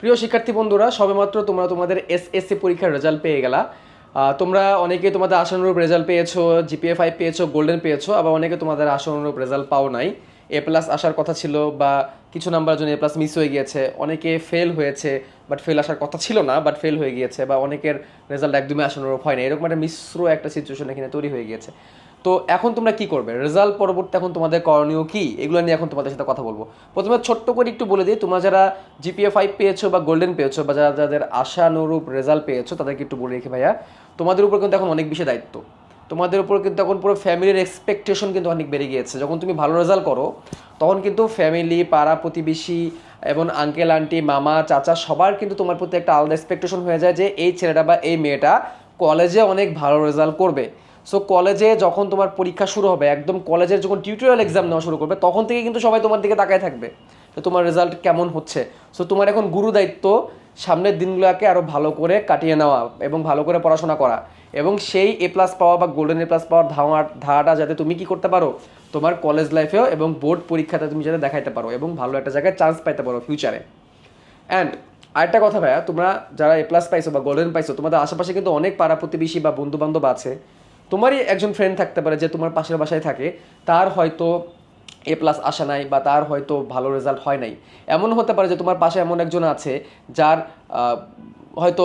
প্রিয় শিক্ষার্থী বন্ধুরা, সবেমাত্র তোমরা তোমাদের এসএসসি পরীক্ষার রেজাল্ট পেয়ে গেলা। তোমরা অনেকে তোমাদের আশানুরূপ রেজাল্ট পেয়েছ জিপিএ ফাইভ পেয়েছ গোল্ডেন পেয়েছ, আবার অনেকে তোমাদের আশানুরূপ রেজাল্ট পাও নাই। এ প্লাস আসার কথা ছিল বা কিছু নাম্বার জন্য এ প্লাস মিস হয়ে গিয়েছে। অনেকে ফেল হয়েছে বাট ফেল আসার কথা ছিল না বাট ফেল হয়ে গিয়েছে, বা অনেকের রেজাল্ট একদমই আশানুরূপ হয় না এরকম একটা মিশ্র একটা সিচুয়েশন এখানে তৈরি হয়ে গিয়েছে। তো এখন তোমরা কি করবে? রেজাল্ট পরবর্তী এখন তোমাদের করণীয় কি? এগুলো নিয়ে এখন তোমাদের সাথে কথা বলব। প্রথমে ছোট্ট করে একটু বলে দিই, তোমরা যারা জিপিএ ফাইভ পেয়েছ বা গোল্ডেন পেয়েছ বা যারা যাদের আশানুরূপ রেজাল্ট পেয়েছ, তাদেরকে একটু বলে রেখে ভাইয়া, তোমাদের উপর কিন্তু এখন অনেক বেশি দায়িত্ব। তোমাদের উপর কিন্তু এখন পুরো ফ্যামিলির এক্সপেকটেশন কিন্তু অনেক বেড়ে গিয়েছে। যখন তুমি ভালো রেজাল্ট করো, তখন কিন্তু ফ্যামিলি পাড়া প্রতিবেশী এবং আঙ্কেল আন্টি মামা, চাচা সবার কিন্তু তোমার প্রতি একটা আলাদা এক্সপেকটেশন হয়ে যায় যে এই ছেলেটা বা এই মেয়েটা কলেজে অনেক ভালো রেজাল্ট করবে। সো কলেজে যখন তোমার পরীক্ষা শুরু হবে, একদম কলেজের যখন টিউটোরিয়াল এক্সাম নেওয়া শুরু করবে, তখন থেকে কিন্তু সবাই তোমার দিকে তাকায় থাকবে তো তোমার রেজাল্ট কেমন হচ্ছে। সো তোমার এখন গুরু দায়িত্ব সামনের দিনগুলোকে আরও ভালো করে কাটিয়ে নেওয়া এবং ভালো করে পড়াশোনা করা। এবং সেই এ প্লাস পাওয়া বা গোল্ডেন এ প্লাস পাওয়ার ধাওয়া ধারাটা যাতে তুমি কি করতে পারো, তোমার কলেজ লাইফেও এবং বোর্ড পরীক্ষাতে তুমি যাতে দেখাইতে পারো এবং ভালো একটা জায়গায় চান্স পাইতে পারো ফিউচারে অ্যান্ড আরেকটা কথা ভাইয়া, তোমরা যারা এ প্লাস পাইছো বা গোল্ডেন পাইছো, তোমাদের আশেপাশে কিন্তু অনেক পাড়া প্রতিবেশী বা বন্ধু বান্ধব আছে তোমারই একজন ফ্রেন্ড থাকতে পারে যে তোমার পাশের বাসায় থাকে, তার হয়তো এ প্লাস আসা নাই বা তার হয়তো ভালো রেজাল্ট হয় নাই। এমন হতে পারে যে তোমার পাশে এমন একজন আছে যার হয়তো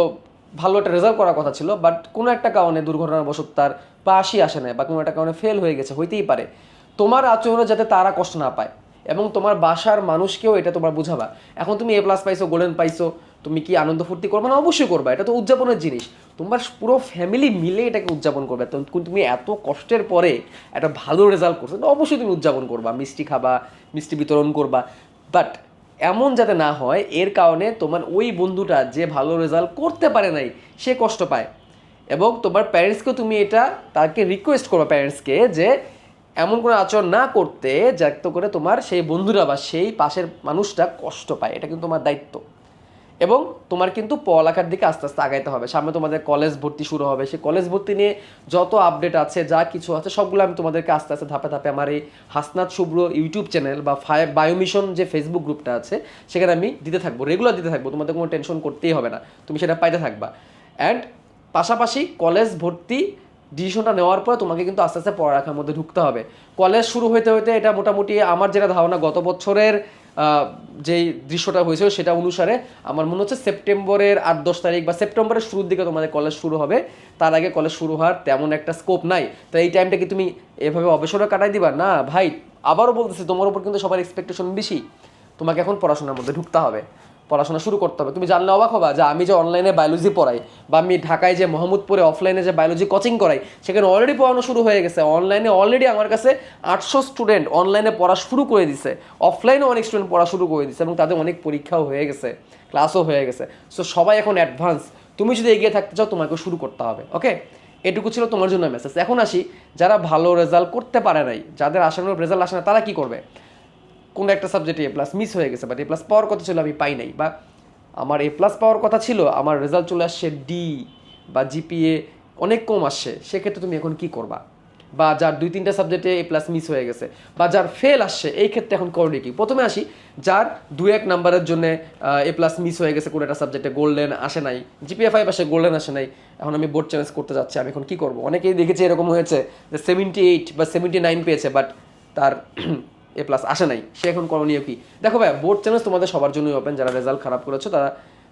ভালো একটা রেজাল্ট করার কথা ছিল বাট কোনো একটা কারণে দুর্ঘটনাবশত তার পাশই আসে নাই বা কোনো একটা কারণে ফেল হয়ে গেছে, হইতেই পারে। তোমার আচরণে যাতে তারা কষ্ট না পায় এবং তোমার বাসার মানুষকেও এটা তোমার বুঝাবা। এখন তুমি এ প্লাস পাইছো গোল্ডেন পাইছো, তুমি কি আনন্দ ফুর্তি করবে? না, অবশ্যই করবা, এটা তো উদযাপনের জিনিস। তোমার পুরো ফ্যামিলি মিলে এটাকে উদযাপন করবে। তুমি এত কষ্টের পরে একটা ভালো রেজাল্ট করছ অবশ্যই তুমি উদযাপন করবা। মিষ্টি খাবা, মিষ্টি বিতরণ করবা। বাট এমন যাতে না হয়, এর কারণে তোমার ওই বন্ধুটা যে ভালো রেজাল্ট করতে পারে নাই, সে কষ্ট পায়। এবং তোমার প্যারেন্টসকেও তুমি এটা তাকে রিকোয়েস্ট করবে প্যারেন্টসকে যে এমন কোনো আচরণ না করতে, যাতে করে তোমার সেই বন্ধুরা বা সেই পাশের মানুষটা কষ্ট পায়। এটা কিন্তু তোমার দায়িত্ব। এবং তোমার কিন্তু পড়ালেখার দিকে আস্তে আস্তে আগাইতে হবে। সামনে তোমাদের কলেজ ভর্তি শুরু হবে। সেই কলেজ ভর্তি নিয়ে যত আপডেট আছে, যা কিছু আছে, সবগুলো আমি তোমাদেরকে আস্তে আস্তে ধাপে ধাপে আমার এই হাসনাথ শুভ্র ইউটিউব চ্যানেল বা বায়োমিশন যে ফেসবুক গ্রুপটা আছে, সেখানে আমি দিতে থাকব রেগুলার দিতে থাকব। তোমাদের কোনো টেনশন করতেই হবে না। তুমি সেটা পাইতে থাকবা। অ্যান্ড পাশাপাশি কলেজ ভর্তি ডিসিশনটা নেওয়ার পর তোমাকে কিন্তু আস্তে আস্তে পড়ালেখার মধ্যে ঢুকতে হবে। কলেজ শুরু হইতে হইতে এটা মোটামুটি আমার যেটা ধারণা, গত বছরের যেই দৃশ্যটা হয়েছিল সেটা অনুসারে আমার মনে হচ্ছে সেপ্টেম্বরের আট, দশ তারিখ বা সেপ্টেম্বরের শুরুর দিকে তোমাদের কলেজ শুরু হবে। তার আগে কলেজ শুরু হওয়ার তেমন একটা স্কোপ নাই। তো এই টাইমটা কি তুমি এভাবে অবসরে কাটাই দিবা? না, ভাই, আবারও বলতেছি, তোমার উপর কিন্তু সবার এক্সপেকটেশন বেশি। তোমাকে এখন পড়াশোনার মধ্যে ঢুকতে হবে। পড়াশোনা শুরু করতে হবে। তুমি জানলে অবাক হবা যে আমি যে অনলাইনে বায়োলজি পড়াই বা আমি ঢাকায় যে মোহাম্মদপুরে অফলাইনে যে বায়োলজি কোচিং করাই, সেখানে অলরেডি পড়ানো শুরু হয়ে গেছে। অনলাইনে অলরেডি আমার কাছে আটশো স্টুডেন্ট অনলাইনে পড়া শুরু করে দিছে। অফলাইনে অনেক স্টুডেন্ট পড়া শুরু করে দিছে এবং তাদের অনেক পরীক্ষাও হয়ে গেছে ক্লাসও হয়ে গেছে। সো সবাই এখন অ্যাডভান্স তুমি যদি এগিয়ে থাকতে চাও তোমাকে শুরু করতে হবে ওকে এটুকু ছিল তোমার জন্য মেসেজ এখন আসি, যারা ভালো রেজাল্ট করতে পারে নাই, যাদের আশানুরূপ রেজাল্ট আসে না, তারা কি করবে? কোনো একটা সাবজেক্টে এ প্লাস মিস হয়ে গেছে বাট এ প্লাস পাওয়ার কথা ছিল, আমি পাই নাই। বা আমার এ প্লাস পাওয়ার কথা ছিল, আমার রেজাল্ট চলে আসছে ডি বা জিপিএ অনেক কম আসছে, সেক্ষেত্রে তুমি এখন কি করবা? বা যার দুই তিনটা সাবজেক্টে এ প্লাস মিস হয়ে গেছে, বা যার ফেল আসছে, এই ক্ষেত্রে এখন করণীয় কি? প্রথমে আসি, যার দু এক নাম্বারের জন্য এ প্লাস মিস হয়ে গেছে কোনো একটা সাবজেক্টে গোল্ডেন আসে নাই জিপিএ ফাইভ আসে গোল্ডেন আসে নাই, এখন আমি বোর্ড চ্যালেঞ্জ করতে যাচ্ছি, আমি এখন কি করব? অনেকেই দেখেছি এরকম হয়েছে যে সেভেন্টি এইট বা সেভেন্টি নাইন পেয়েছে বাট তার এ প্লাস আসে নাই। সে এখন করণীয় কি? দেখো ভাই বোর্ড চ্যানেল তোমাদের সবার জন্যই ওপেন যারা রেজাল্ট খারাপ করেছ, তারা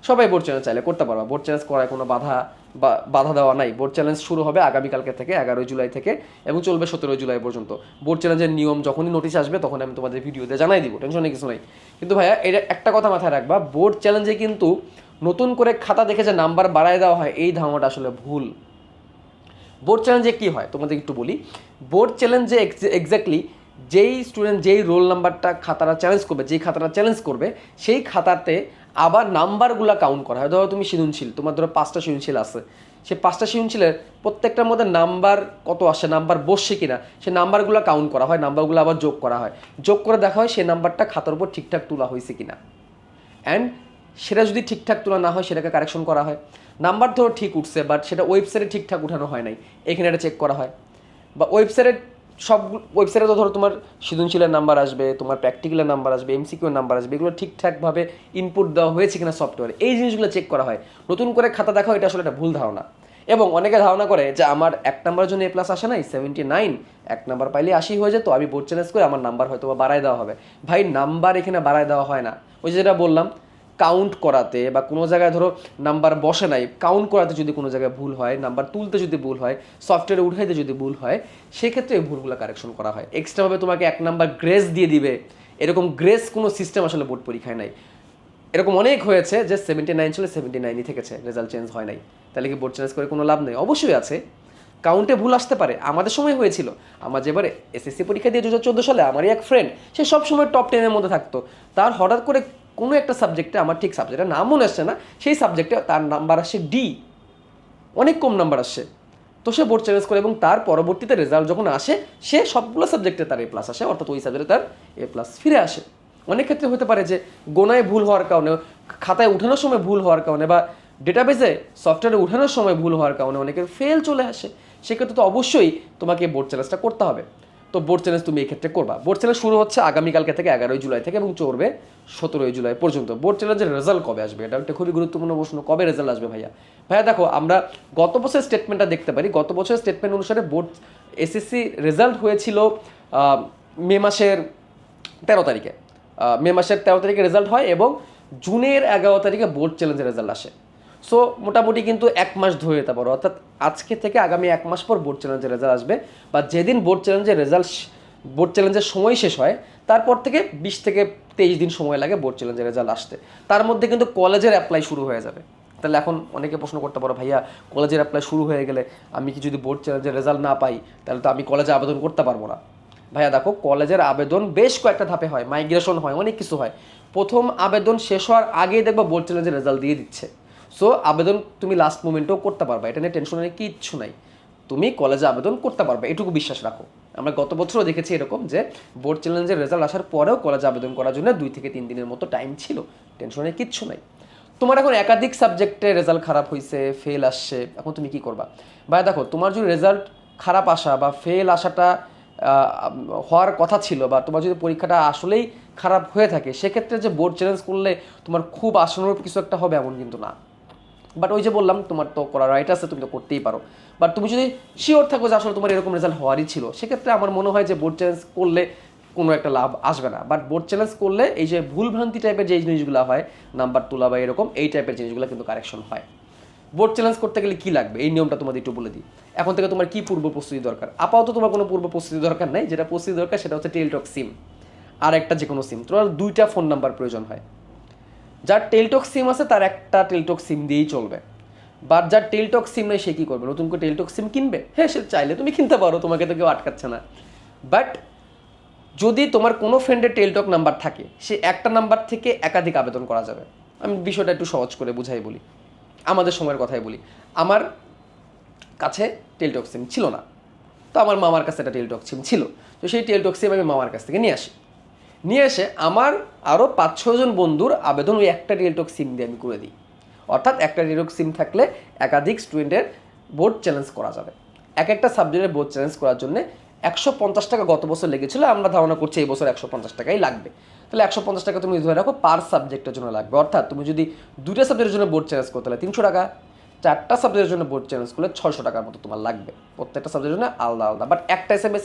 সবাই বোর্ড চ্যানেল চাইলে করতে পারবা। বোর্ড চ্যালেঞ্জ করায় কোনো বাধা বা বাধা দেওয়া নাই। বোর্ড চ্যালেঞ্জ শুরু হবে আগামীকালকে থেকে, এগারোই জুলাই থেকে, এবং চলবে সতেরোই জুলাই পর্যন্ত। বোর্ড চ্যালেঞ্জের নিয়ম যখনই নোটিশ আসবে, তখন আমি তোমাদের ভিডিওতে জানাই দিব। টেনশনে কিছু নাই। কিন্তু ভাইয়া, এটা একটা কথা মাথায় রাখবা বোর্ড চ্যালেঞ্জে কিন্তু নতুন করে খাতা দেখে যে নাম্বার বাড়ায় দেওয়া হয়, এই ধারণাটা আসলে ভুল। বোর্ড চ্যালেঞ্জে কি হয়? তোমাদের একটু বলি। বোর্ড চ্যালেঞ্জে এক্স্যাক্টলি যেই স্টুডেন্ট যেই রোল নাম্বারটা খাতাটা চ্যালেঞ্জ করবে, যেই খাতাটা চ্যালেঞ্জ করবে, সেই খাতাতে আবার নাম্বারগুলো কাউন্ট করা হয়। ধরো তুমি সৃজনশীল, তোমার ধরো পাঁচটা সৃজনশীল আছে। সে পাঁচটা সৃজনশীলের প্রত্যেকটার মধ্যে নাম্বার কত আসে নাম্বার বসছে কিনা, সে নাম্বারগুলো কাউন্ট করা হয় নাম্বারগুলো আবার যোগ করা হয়। যোগ করে দেখা হয় সেই নাম্বারটা খাতার উপর ঠিকঠাক তোলা হয়েছে কিনা। অ্যান্ড সেটা যদি ঠিকঠাক তোলা না হয়, সেটাকে কারেকশন করা হয়। নাম্বার ধরো ঠিক উঠছে বাট সেটা ওয়েবসাইটে ঠিকঠাক উঠানো হয় নাই। এখানে এটা চেক করা হয়। বা ওয়েবসাইটে সব ওয়েবসাইটে তো ধরো তোমার সৃজনশীলের নাম্বার আসবে, তোমার প্র্যাকটিক্যালের নাম্বার আসবে এমসিকিউ নাম্বার আসবে, এগুলো ঠিকঠাকভাবে ইনপুট দেওয়া হয়েছে কিনা সফটওয়্যারে এই জিনিসগুলো চেক করা হয়। নতুন করে খাতা দেখো, এটা আসলে একটা ভুল ধারণা। এবং অনেকে ধারণা করে যে আমার এক নাম্বারের জন্য এ প্লাস আসে নাই সেভেন্টি নাইন এক নাম্বার পাইলে আশি হয়ে যেত, আমি বোর্ড চ্যালেঞ্জ করে আমার নাম্বার হয়তো বাড়ায় দেওয়া হবে। ভাই নাম্বার এখানে বাড়ায় দেওয়া হয় না। ওই যেটা বললাম কাউন্ট করাতে বা কোনো জায়গায় ধরো নাম্বার বসে নাই কাউন্ট করাতে যদি কোনো জায়গায় ভুল হয় নাম্বার তুলতে যদি ভুল হয় সফটওয়্যারে উঠাইতে যদি ভুল হয়, সেক্ষেত্রে এই ভুলগুলো কারেকশন করা হয়। এক্সট্রাভাবে তোমাকে এক নাম্বার গ্রেস দিয়ে দিবে। এরকম গ্রেস কোনো সিস্টেম আসলে বোর্ড পরীক্ষায় নাই। এরকম অনেক হয়েছে যে সেভেন্টি নাইন ছিল সেভেন্টি নাইনই থেকেছে রেজাল্ট চেঞ্জ হয় নাই। তাহলে কি বোর্ড চেঞ্জ করে কোনো লাভ নেই? অবশ্যই আছে। কাউন্টে ভুল আসতে পারে। আমাদের সময় হয়েছিল। আমার যেবারে এসএসসি পরীক্ষা দিয়ে দু হাজার চোদ্দ সালে আমারই এক ফ্রেন্ড সে সব সময় টপ টেনের মধ্যে থাকতো। তার হঠাৎ করে কোনো একটা সাবজেক্টে আমার ঠিক সাবজেক্টের নাম মনে আসছে না, সেই সাবজেক্টে তার নাম্বার আসে ডি অনেক কম নাম্বার আসছে তো সে বোর্ড চ্যালেঞ্জ করে এবং তার পরবর্তীতে রেজাল্ট যখন আসে, সে সবগুলো সাবজেক্টে তার এ প্লাস আসে, অর্থাৎ ওই সাবজেক্টে তার এ প্লাস ফিরে আসে। অনেক ক্ষেত্রে হতে পারে যে, গোনায় ভুল হওয়ার কারণে, খাতায় উঠানোর সময় ভুল হওয়ার কারণে বা ডেটাবেসে সফটওয়্যারে উঠানোর সময় ভুল হওয়ার কারণে অনেকের ফেল চলে আসে। সেক্ষেত্রে তো অবশ্যই তোমাকে বোর্ড চ্যালেঞ্জটা করতে হবে। তো বোর্ড চ্যালেঞ্জ তুমি এই ক্ষেত্রে করবা। বোর্ড চ্যালেঞ্জ শুরু হচ্ছে আগামীকালকে থেকে এগারোই জুলাই থেকে এবং চলবে সতেরোই জুলাই পর্যন্ত। বোর্ড চ্যালেঞ্জের রেজাল্ট কবে আসবে? এটা একটা খুবই গুরুত্বপূর্ণ প্রশ্ন। কবে রেজাল্ট আসবে ভাইয়া? ভাইয়া দেখো, আমরা গত বছরের স্টেটমেন্টটা দেখতে পারি। গত বছরের স্টেটমেন্ট অনুসারে বোর্ড এসএসসি রেজাল্ট হয়েছিল মে মাসের তেরো তারিখে। মে মাসের তেরো তারিখে রেজাল্ট হয় এবং জুনের এগারো তারিখে বোর্ড চ্যালেঞ্জের রেজাল্ট আসে। সো মোটামুটি কিন্তু এক মাস ধরে যেতে পারো। অর্থাৎ আজকে থেকে আগামী এক মাস পর বোর্ড চ্যালেঞ্জের রেজাল্ট আসবে। বা যেদিন বোর্ড চ্যালেঞ্জের রেজাল্ট বোর্ড চ্যালেঞ্জের সময় শেষ হয়, তারপর থেকে বিশ থেকে তেইশ দিন সময় লাগে বোর্ড চ্যালেঞ্জের রেজাল্ট আসতে। তার মধ্যে কিন্তু কলেজের অ্যাপ্লাই শুরু হয়ে যাবে। তাহলে এখন অনেকে প্রশ্ন করতে পারো, ভাইয়া কলেজের অ্যাপ্লাই শুরু হয়ে গেলে আমি কি যদি বোর্ড চ্যালেঞ্জের রেজাল্ট না পাই, তাহলে তো আমি কলেজে আবেদন করতে পারব না। ভাইয়া, দেখো কলেজের আবেদন বেশ কয়েকটা ধাপে হয়। মাইগ্রেশন হয়, অনেক কিছু হয়। প্রথম আবেদন শেষ হওয়ার আগেই দেখব বোর্ড চ্যালেঞ্জের রেজাল্ট দিয়ে দিচ্ছে। সো আবেদন তুমি লাস্ট মোমেন্টেও করতে পারবে। এটা নিয়ে টেনশনের কিচ্ছু নাই। তুমি কলেজে আবেদন করতে পারবে। এটুকু বিশ্বাস রাখো। আমরা গত বছরও দেখেছি এরকম যে বোর্ড চ্যালেঞ্জের রেজাল্ট আসার পরেও কলেজে আবেদন করার জন্য দুই থেকে তিন দিনের মতো টাইম ছিল। টেনশনের কিচ্ছু নাই। তোমার এখন একাধিক সাবজেক্টে রেজাল্ট খারাপ হয়েছে ফেল আসছে। এখন তুমি কি করবা? ভাই, দেখো, তোমার যদি রেজাল্ট খারাপ আসা বা ফেল আসাটা হওয়ার কথা ছিল বা তোমার যদি পরীক্ষাটা আসলেই খারাপ হয়ে থাকে, সেক্ষেত্রে যে বোর্ড চ্যালেঞ্জ করলে তোমার খুব আশানুরূপ কিছু একটা হবে এমন কিন্তু না। বাট ওই যে বললাম, তোমার তো করার রাইট আছে, তুমি তো করতেই পারো। বাট তুমি যদি শিওর থাকো যে আসলে তোমার এরকম রেজাল্ট হওয়ারই ছিল, সেক্ষেত্রে আমার মনে হয় যে বোর্ড চ্যালেঞ্জ করলে কোনো একটা লাভ আসবে না। বাট বোর্ড চ্যালেঞ্জ করলে এই যে ভুলভ্রান্তি টাইপের যে জিনিসগুলো হয় নাম্বার তোলা বা এরকম, এই টাইপের জিনিসগুলো কিন্তু কারেকশন হয়। বোর্ড চ্যালেঞ্জ করতে গেলে কি লাগবে? এই নিয়মটা তোমাদের একটু বলে দিই। এখন থেকে তোমার কি পূর্ব প্রস্তুতি দরকার? আপাতত তোমার কোনো পূর্ব প্রস্তুতি দরকার নাই। যেটা প্রস্তুতি দরকার, সেটা হচ্ছে টেলটক সিম আর একটা যে কোনো সিম তোমার দুইটা ফোন নাম্বার প্রয়োজন হয়। যার টেলটক সিম আছে, তার একটা টেলটক সিম দিয়েই চলবে। বাট যার টেলটক সিম নেই, সে কী করবে? নতুন করে টেলটক সিম কিনবে? হ্যাঁ সে চাইলে তুমি কিনতে পারো, তোমাকে তো কেউ আটকাচ্ছে না। বাট যদি তোমার কোনো ফ্রেন্ডের টেলটক নাম্বার থাকে, সে একটা নাম্বার থেকে একাধিক আবেদন করা যাবে। আমি বিষয়টা একটু সহজ করে বুঝাই বলি। আমাদের সময়ের কথাই বলি। আমার কাছে টেলটক সিম ছিল না। তো আমার মামার কাছে একটা টেলটক সিম ছিল। তো সেই টেলটক সিম আমি মামার কাছ থেকে নিয়ে আসি। নিয়ে এসে আমার আরও পাঁচ ছজন বন্ধুর আবেদন ওই একটা টেলটক সিম দিয়ে আমি করে দিই। অর্থাৎ একটা টেলটক সিম থাকলে একাধিক স্টুডেন্টের বোর্ড চ্যালেঞ্জ করা যাবে। এক একটা সাবজেক্টের বোর্ড চ্যালেঞ্জ করার জন্য একশো পঞ্চাশ টাকা গত বছর লেগেছিল, আমরা ধারণা করছি এই বছর একশো পঞ্চাশ টাকাই লাগবে। তাহলে একশো পঞ্চাশ টাকা তুমি ধরে রাখো, পার সাবজেক্টের জন্য লাগবে। অর্থাৎ তুমি যদি দুটো সাবজেক্টের জন্য বোর্ড চ্যালেঞ্জ করতে হলে তিনশো টাকা। চারটা সাবজেক্টের জন্য বোর্ড চ্যালেঞ্জ করলে ছশো টাকার মতো তোমার লাগবে। প্রত্যেকটা সাবজেক্টের জন্য আলাদা আলাদা। বাট একটা এস এম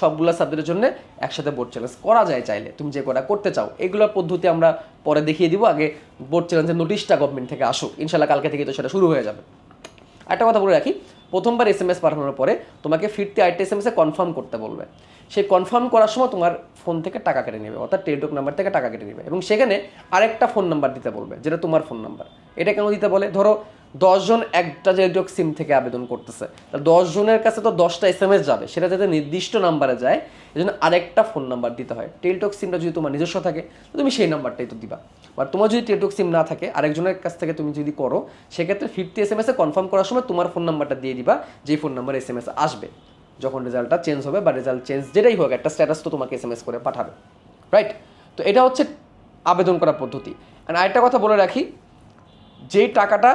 সবগুলো সাবজেক্টের জন্য একসাথে বোর্ড চ্যালেঞ্জ করা যায় চাইলে। তুমি যে কটা করতে চাও, এগুলোর পদ্ধতি আমরা পরে দেখিয়ে দিব। আগে বোর্ড চ্যালেঞ্জের নোটিশটা গভর্নমেন্ট থেকে আসুক ইনশাল্লাহ কালকে থেকে তো সেটা শুরু হয়ে যাবে। একটা কথা বলে রাখি, প্রথমবার এস এম এস পাঠানোর পরে তোমাকে ফিরতে আরেকটা এস এম এসে কনফার্ম করতে বলবে। সেই কনফার্ম করার সময় তোমার ফোন থেকে টাকা কেটে নেবে, অর্থাৎ টেলিটক নাম্বার থেকে টাকা কেটে নেবে। এবং সেখানে আরেকটা ফোন নাম্বার দিতে বলবে, যেটা তোমার ফোন নাম্বার এটা কেন দিতে বলে? ধরো দশজন একটা টেলিটক সিম থেকে আবেদন করতেছে, তা দশজনের কাছে তো দশটা এস এম এস যাবে। সেটা যাতে নির্দিষ্ট নাম্বারে যায় এই জন্য আরেকটা ফোন নাম্বার দিতে হয়। টেলিটক সিমটা যদি তোমার নিজস্ব থাকে, তো তুমি সেই নাম্বারটাই তো দিবা। আর তোমার যদি টেলিটক সিম না থাকে, আরেকজনের কাছ থেকে তুমি যদি করো, সেক্ষেত্রে ফিফটি এস এম এসে কনফার্ম করার সময় তোমার ফোন নাম্বারটা দিয়ে দিবা, যেই phone number S M S আসবে। যখন রেজাল্টটা চেঞ্জ হবে বা রেজাল্ট চেঞ্জ যেটাই হোক, একটা স্ট্যাটাস তো তোমাকে এস এম এস করে পাঠাবে। রাইট তো এটা হচ্ছে আবেদন করার পদ্ধতি। আর আরেকটা কথা বলে রাখি, যেই টাকাটা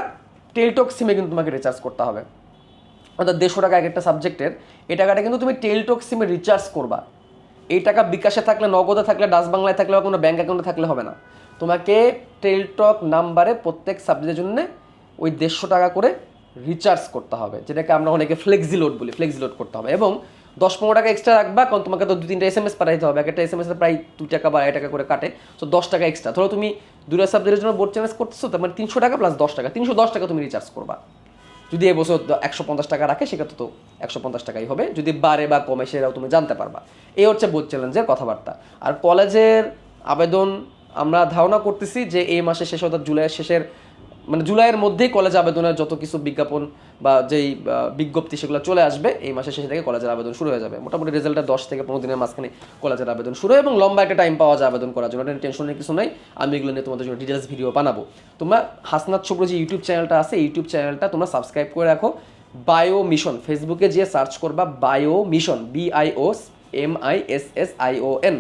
টেলটক সিমে কিন্তু তোমাকে রিচার্জ করতে হবে। অর্থাৎ দেড়শো টাকা এক একটা সাবজেক্টের এই টাকাটা কিন্তু তুমি টেলটক সিমে রিচার্জ করবা। এই টাকা বিকাশে থাকলে, নগদে থাকলে ডাস বাংলায় থাকলে বা কোনো ব্যাঙ্ক অ্যাকাউন্টে থাকলে হবে না। তোমাকে টেলটক নাম্বারে প্রত্যেক সাবজেক্টের জন্য ওই দেড়শো টাকা করে রিচার্জ করতে হবে, যেটাকে আমরা অনেকে ফ্লেক্সি লোড বলি ফ্লেক্সি লোড করতে হবে। এবং দশ পনেরো টাকা এক্সট্রা রাখবা, কারণ তোমাকে তো দু তিনটা এস এম এস পাঠাইতে হবে। একটা এস এম এস প্রায় দু টাকা বা আড়াই টাকা করে কাটে। তো দশ টাকা এক্সট্রা ধরো তুমি দুটো সাবজেক্টের জন্য বোর্ড চার্জ করতেছো, তার মানে তিনশো টাকা প্লাস দশ টাকা। তিনশো দশ টাকা তুমি রিচার্জ করবা। যদি এবছর একশো পঞ্চাশ টাকা রাখে, সেক্ষেত্রে তো একশো পঞ্চাশ টাকাই হবে। যদি বাড়ে বা কমে, সেটাও তুমি জানতে পারবা। এই হচ্ছে বোধ চ্যালেঞ্জের কথাবার্তা। আর কলেজের আবেদন আমরা ধারণা করতেছি যে এই মাসে শেষ অর্থাৎ জুলাইয়ের শেষের মানে জুলাইয়ের মধ্যেই কলেজ আবেদনের যত কিছু বিজ্ঞাপন বা যেই বিজ্ঞপ্তি সেগুলো চলে আসবে, এই মাসের শেষে থেকে কলেজের আবেদন শুরু হয়ে যাবে। মোটামুটি রেজাল্টটা দশ থেকে পনেরো দিনের মাঝখানে কলেজের আবেদন শুরু এবং লম্বা একটা টাইম পাওয়া যায় আবেদন করার জন্য। টেনশনের কিছু নাই। আমি এগুলো নিয়ে তোমাদের জন্য ডিটেলস ভিডিও বানাবো। তোমরা হাসনাথ শুভ্র যে ইউটিউব চ্যানেলটা আছে ইউটিউব চ্যানেলটা তোমরা সাবস্ক্রাইব করে রাখো। বায়ো মিশন ফেসবুকে যে সার্চ করবা bio mission B I O M I S S I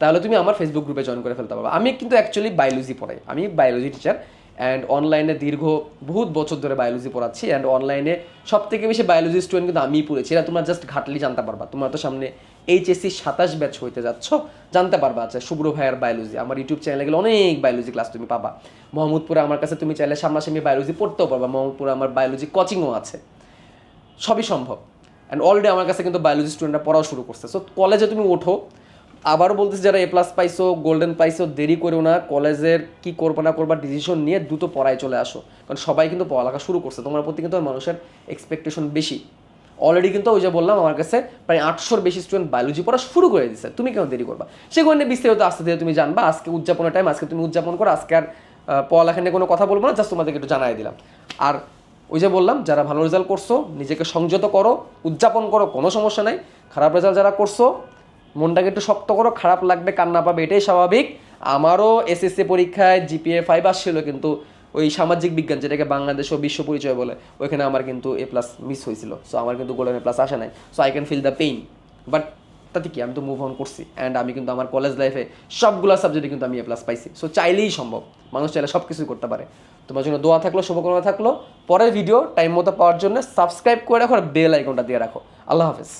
তাহলে তুমি আমার ফেসবুক গ্রুপে জয়েন করে ফেলতে পারবে। আমি কিন্তু অ্যাকচুয়ালি বায়োলজি পড়াই। আমি বায়োলজি টিচার অ্যান্ড অনলাইনে দীর্ঘ বহুত বছর ধরে বায়োলজি পড়াচ্ছি অ্যান্ড অনলাইনে সব থেকে বেশি বায়োলজি স্টুডেন্ট কিন্তু আমিই পড়েছি। এটা তোমরা জাস্ট ঘাটলি জানতে পারবা। তোমরা তো সামনে এইচএসসি সাতাশ ব্যাচ হইতে যাচ্ছ, জানতে পারবা। আচ্ছা শুভ্র ভাইয়ার বায়োলজি আমার ইউটিউব চ্যানেলে গেলে অনেক বায়োলজি ক্লাস তুমি পাবা। মোহাম্মদপুরে আমার কাছে তুমি চাইলে সামনাসামনি বায়োলজি পড়তেও পারবা। মোহাম্মদপুরে আমার বায়োলজি কোচিংও আছে। সবই সম্ভব। অ্যান্ড অলরেডি আমার কাছে কিন্তু বায়োলজি স্টুডেন্টরা পড়াও শুরু করছে। সো কলেজে তুমি ওঠো আবারও বলতেছি যারা এ প্লাস পাইছো গোল্ডেন পাইছো, দেরি করো না, কলেজের কি করব না করবার ডিসিশন নিয়ে দ্রুত পড়ায় চলে আসো। কারণ সবাই কিন্তু পড়ালেখা শুরু করছে, তোমার প্রতি কিন্তু মানুষের এক্সপেকটেশন বেশি। অলরেডি কিন্তু ওই যে বললাম, আমার কাছে প্রায় আটশোর বেশি স্টুডেন্ট বায়োলজি পড়া শুরু করে দিচ্ছে তুমি কেন দেরি করবা? সেগুলো নিয়ে বিস্তারিত আস্তে ধীরে তুমি জানবা, আজকে উদযাপনের টাইম আজকে তুমি উদযাপন করো, আজকে আর পড়ালেখা নিয়ে কোনো কথা বলব না জাস্ট তোমাদেরকে একটু জানাই দিলাম। আর ওই যে বললাম, যারা ভালো রেজাল্ট করছ, নিজেকে সংযত করো, উদযাপন করো, কোনো সমস্যা নাই। খারাপ রেজাল্ট যারা করছ মনটাকে একটু শক্ত করো, খারাপ লাগবে, কান্না পাবে, এটাই স্বাভাবিক। আমারও এসএসসি পরীক্ষায় জিপিএ ফাইভ আসছিল, কিন্তু ওই সামাজিক বিজ্ঞান, যেটাকে বাংলাদেশ ও বিশ্ব পরিচয় বলে, ওইখানে আমার কিন্তু এ প্লাস মিস হয়েছিল। সো আমার কিন্তু গোল্ডেন এ প্লাস আসে নাই। So I can feel the pain but তাতে কি? আমি তো মুভ অন করছি। অ্যান্ড আমি কিন্তু আমার কলেজ লাইফে সবগুলো সাবজেক্টে কিন্তু আমি এ প্লাস পাইছি। সো চাইলেই সম্ভব। মানুষ চাইলে সব কিছুই করতে পারে। তোমার জন্য দোয়া থাকল, শুভকামনা থাকল। পরের ভিডিও টাইম মতো পাওয়ার জন্য সাবস্ক্রাইব করে রাখো আর বেল আইকনটা দিয়ে রাখো। আল্লাহ হাফেজ।